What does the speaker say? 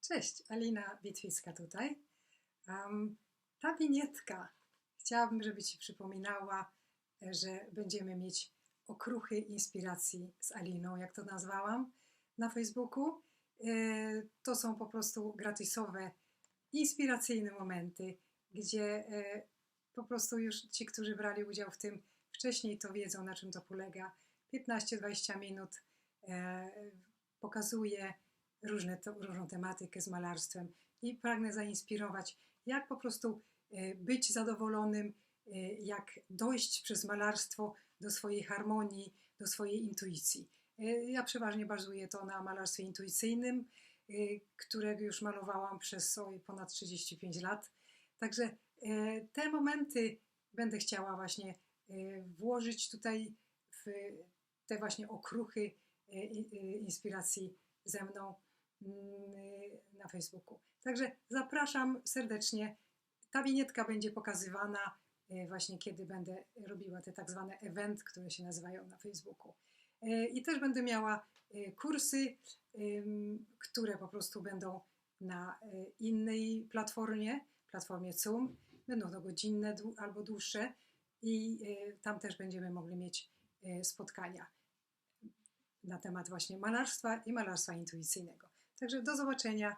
Cześć, Alina Witwicka tutaj. Um, ta winietka, chciałabym, żeby Ci przypominała, e, że będziemy mieć okruchy inspiracji z Aliną, jak to nazwałam, na Facebooku. E, To są po prostu gratisowe, inspiracyjne momenty, gdzie e, po prostu już ci, którzy brali udział w tym wcześniej, to wiedzą, na czym to polega. 15-20 minut e, pokazuje różne, różną tematykę z malarstwem i pragnę zainspirować, jak po prostu e, być zadowolonym, e, jak dojść przez malarstwo do swojej harmonii, do swojej intuicji. E, Ja przeważnie bazuję to na malarstwie intuicyjnym, którego już malowałam przez oj, ponad 35 lat. Także te momenty będę chciała właśnie włożyć tutaj w te właśnie okruchy inspiracji ze mną na Facebooku. Także zapraszam serdecznie. Ta winietka będzie pokazywana e, właśnie kiedy będę robiła te tak zwane event, które się nazywają na Facebooku. E, I też będę miała e, kursy, które po prostu będą na innej platformie, platformie Zoom. Będą to godzinne albo dłuższe i tam też będziemy mogli mieć spotkania na temat właśnie malarstwa i malarstwa intuicyjnego. Także do zobaczenia.